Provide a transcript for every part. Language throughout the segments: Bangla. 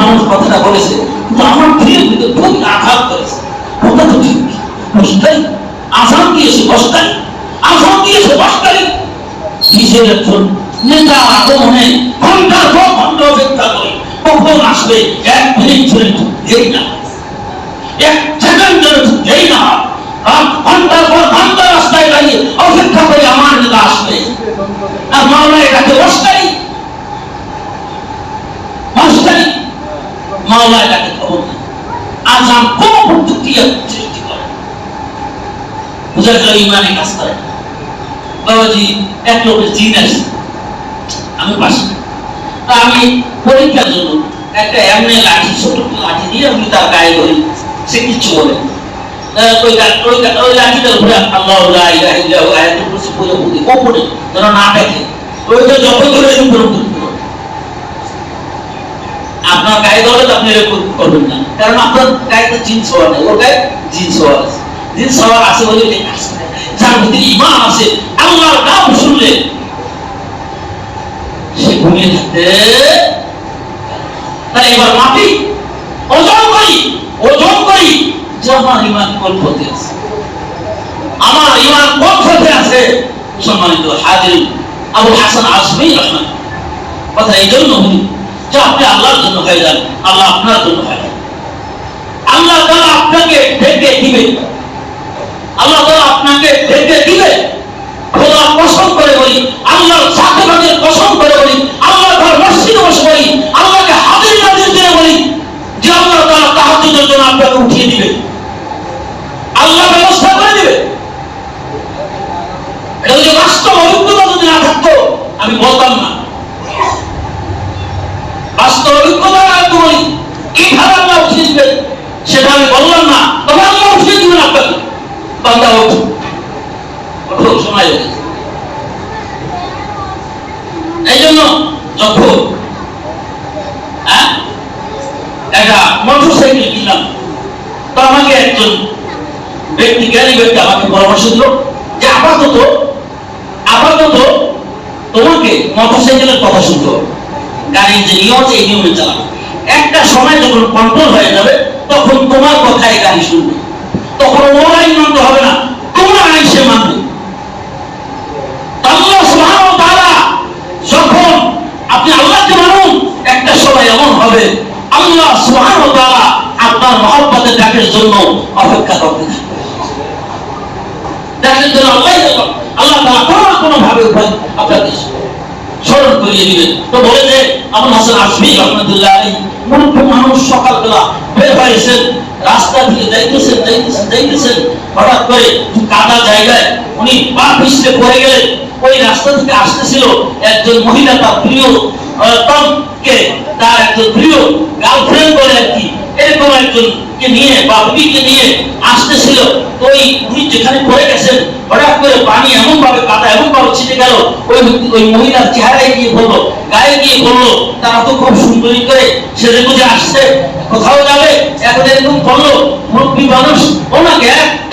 মানুষ কথাটা বলেছে, কিন্তু আমার ধীরে খুব আঘাত করেছে। কথা তো ঠিক। আসাম দিয়েছে আসাম দিয়েছে কিসের একজন নেতা আগমনে ঘণ্টার পর ঘণ্টা অপেক্ষা কখন আসবে এক মিনিট ধরে ঢুকতেই না। এক সেকেন্ড ধরে ঢুকতেই না। আর ঘণ্টার পর ঘণ্টা রাস্তায় দাঁড়িয়ে অপেক্ষা করে আমার নেতা আসবে। আর মাওলা এটাকে মাওলা খবর কোন প্রতিক্রিয়া সৃষ্টি করে। বুঝা গেল ইমানে কাজ করে। বাবাজি, এক লোকের জিন আমি পাশে। তা আমি পরীক্ষার জন্য একটা এমনি লাঠি ছোট লাঠি দিয়ে আমি তার গায়ে ধরি। সে কিচ্ছু বলে। তা ওই ওই ওই না উপরে উঠে আপনার গায়ে ধরে আপনি এরকম করবেন না। কারণ আপনার গায়ে তো জিন্স হওয়া নেই, ওর গায়ে জিন্স হওয়া আছে। জিন্স হওয়া আছে বলে যার ভিতরে ইমান আছে, আল্লাহর নাম শুনলে সে ঘুমিয়ে থাকতে তাই এবার মাটি, ওজন করি ওজন করি যে আমার ইমান কোন পথে আছে। আমার ইমান কোন পথে আছে, সম্মানিত হাজির আবু হাসান আসমি রহমান। কথা এই জন্য যে আপনি আল্লাহর জন্য হয়ে যান, আল্লাহ আপনার জন্য হয়ে আল্লাহ তাআলা আপনাকে ডেকে দিবে। আল্লাহ তাআলা আপনাকে ডেকে দিবে। খোদা কসম করে বলি, আল্লাহর সাথে ভাগে কসম করে বলি আল্লাহ তার মসজিদে বসে বলি, আল্লাহকে হাজির নাজির দিয়ে বলি যে আল্লাহ তাআলা তাহাজ্জুদের জন্য আপনাকে উঠিয়ে দিবে। আল্লাহ ব্যবস্থা করে দিবে। এটা যদি বাস্তব অভিজ্ঞতা যদি না থাকতো, আমি বলতাম না বাস্তব অভিজ্ঞতা একটু বলি কীভাবে আল্লাহ সেটা আমি বললাম না। তবে আল্লাহ উঠিয়ে দিবেন আপনাকে। বান্দা ওঠো ওঠো সময় এই জন্য যখন হ্যাঁ একটা মোটর সাইকেল কিনলাম, তো আমাকে একজন ব্যক্তি, জ্ঞানী ব্যক্তি আমাকে পরামর্শ দিল যে আপাতত আপাতত তোমাকে মোটর সাইকেলের কথা শুনতে হবে। গাড়ির যে নিয়ম এই নিয়মে চালাবে একটা সময় কন্ট্রোল হয়ে যাবে, তখন তোমার কথাই গাড়ি শুনবে। তখন ওর আইন মানতে হবে না, তোমার আইন সে মানবে। যখন আপনি আল্লাহকে মানুন, একটা সময় এমন হবে, আল্লাহ ওয়া তাআলা আপনার মহব্বতের ডাকের জন্য অপেক্ষা করতে ডাকের জন্য আল্লাহ আল্লাহ তাআলা কোনো না কোনো ভাবে আপনাকে স্মরণ করিয়ে দিবেন। তো বলে যে আবুল হাসান আসমি রহমতুল্লাহ আলী মানুষ সকালবেলা বের হয়েছেন রাস্তা দিয়ে যাইতেছেন যাইতেছেন যাইতেছেন। হঠাৎ করে কাদা জায়গায় উনি পা পিছলে পড়ে গেলেন। ওই রাস্তা থেকে আসতেছিল একজন মহিলা, তার প্রিয় তমকে তার একজন প্রিয় গার্লফ্রেন্ড বলে আর কি। এরকম একজন নিয়ে বা নিয়ে আসতেছিল। ওই উনি যেখানে পড়ে গেছেন, হঠাৎ করে পানি এমন ভাবে কাদা এমন ভাবে ছিটে গেল। ওই ওই মহিলার চেহারায় গিয়ে বলল, গায়ে গিয়ে বলল, তারা তো খুব সুন্দরী করে সেজে গুজে আসছে, কোথাও যাবে? এখন এরকম বলল, মুরব্বী মানুষ, ওনাকে এক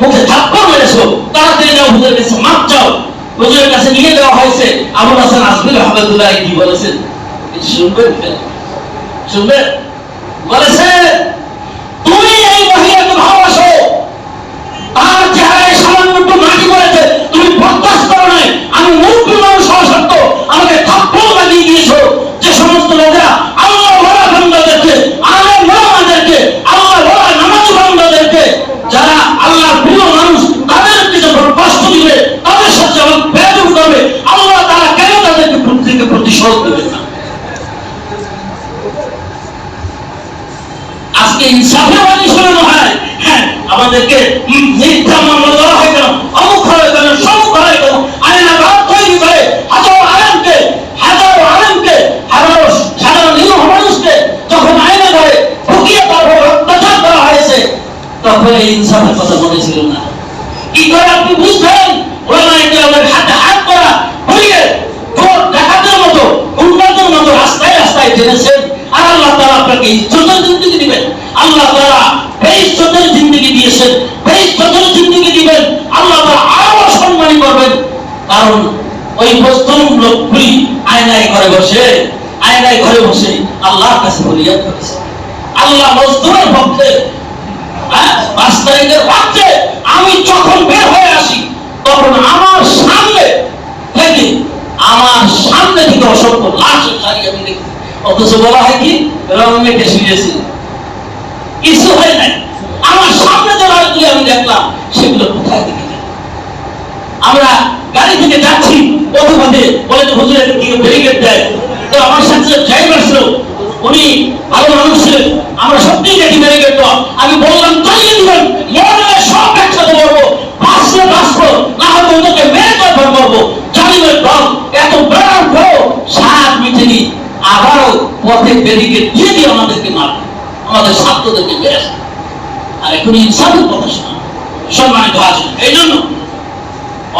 মুখে থাপ্পড় মেরেছো। তাড়াতাড়ি যাও, হুজুরের কাছে মাপ চাও। হুজুরের কাছে নিয়ে যাওয়া হয়েছে। আবুল হাসান আসবির আহমেদুল্লাহ কি বলেছেন। শুনবে শুনবেন শুনবেন? বলেছে, তুমি তাদেরকে মিথ্যা মামলা ধরা হয় কেন? অমুক হয় কেন সমুখ হয় কেন আইন আবার তৈরি করে হাজারো আলেমকে হাজারো আলেমকে, হাজারো সাধারণ মানুষকে যখন আইনে ধরে ঢুকিয়ে অত্যাচার করা হয়েছে, তখন এই ইনসাফের কথা মনে ছিল না। কি করে আপনি ওলামা ইকরামের হাতে হাত করা ভোট মতো মতো রাস্তায় রাস্তায় জেনেছেন আর আল্লাহ তারা আপনাকে দিবেন। আল্লাহ দিয়েছেন। বেইজ্জতের জিন্দেগি দিবেন আল্লাহ আরও সম্মানী করবেন। কারণ ওই বস্তুর লোকগুলি আয়নায় ঘরে বসে আয়নায় ঘরে বসে আল্লাহর কাছে ফরিয়াদ করেছে আল্লাহ মজদুরের পক্ষে হ্যাঁ, পাঁচ তারিখের রাত্রে আমি যখন বের হয়ে আসি তখন আমার সামনে থেকে আমার সামনে থেকে অসংখ্য লাশের সারি আমি দেখি। অথচ বলা হয় কি রঙেকে শুয়েছি। কিছু হয় নাই আমার সামনে যে লাশগুলি আমি দেখলাম, সেগুলো কোথায় গেল? আমরা গাড়ি থেকে যাচ্ছি, পথপথে। বলে যে হুজুর তো আমার সাথে ড্রাইভার ছিল, উনি ভালো মানুষ ছিলেন। আমরা সত্যিই দেখি ব্যারিকেড দেওয়া আমি বললাম দিবেন সব একসাথে মরবো। বাঁচলে বাঁচবো না হলে মেরে কনফার্ম করব। এত পর সাত মিটেনি আবারও পথে ব্যারিকেড দিয়ে দিয়ে আমাদেরকে মারবে আমাদের ছাত্রদেরকে মেরে আসবে। আর ইনসাফের কথা শোনা। সম্মানিত এই জন্য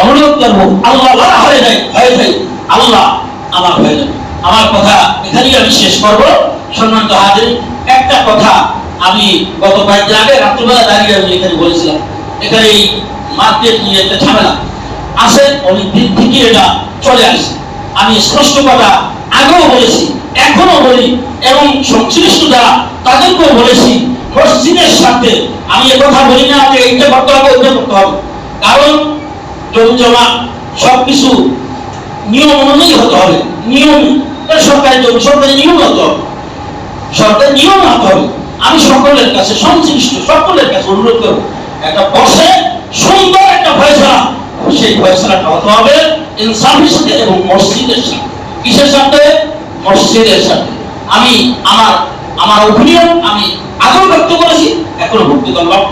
অনুরোধ করব, আল্লাহ হয়ে যায় হয়ে যায় আল্লাহ আমার হয়ে যাবে। আমার কথা এখানেই আমি শেষ সম্মানিত হাজির, একটা কথা আমি গত কয়েকদিন আগে রাত্রিবেলা দাঁড়িয়ে আমি এখানে বলেছিলাম। এখানে এই মার্কেট নিয়ে একটা ঝামেলা। আছে, অনেক দিন থেকে এটা চলে আসে আমি স্পষ্ট কথা আগেও বলেছি এখনও বলি এবং সংশ্লিষ্ট তাদেরকেও বলেছি মসজিদের সাথে। আমি কথা বলি না যে এইটা করতে হবে, ওইটা করতে হবে। কারণ জমি সবকিছু নিয়ম অনুযায়ী হতে হবে। নিয়ম, এটা সরকারি জমি সরকারি নিয়ম হতে হবে। সরকারি নিয়ম হতে হবে। আমি সকলের কাছে, সংশ্লিষ্ট সকলের কাছে অনুরোধ করব, একটা বসে সুন্দর একটা ফয়সলা। সেই ফয়সলাটা হতে হবে ইনসাফের সাথে এবং মসজিদের সাথে। কিসের সাথে? মসজিদের সাথে। আমি, আমার আমার ওপিনিয়ন আমি আগেও ব্যক্ত করেছি এখনও ভক্তি করলাম।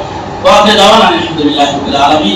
ওয়াকে দেওয়ান আলহামদুলিল্লাহ আলমী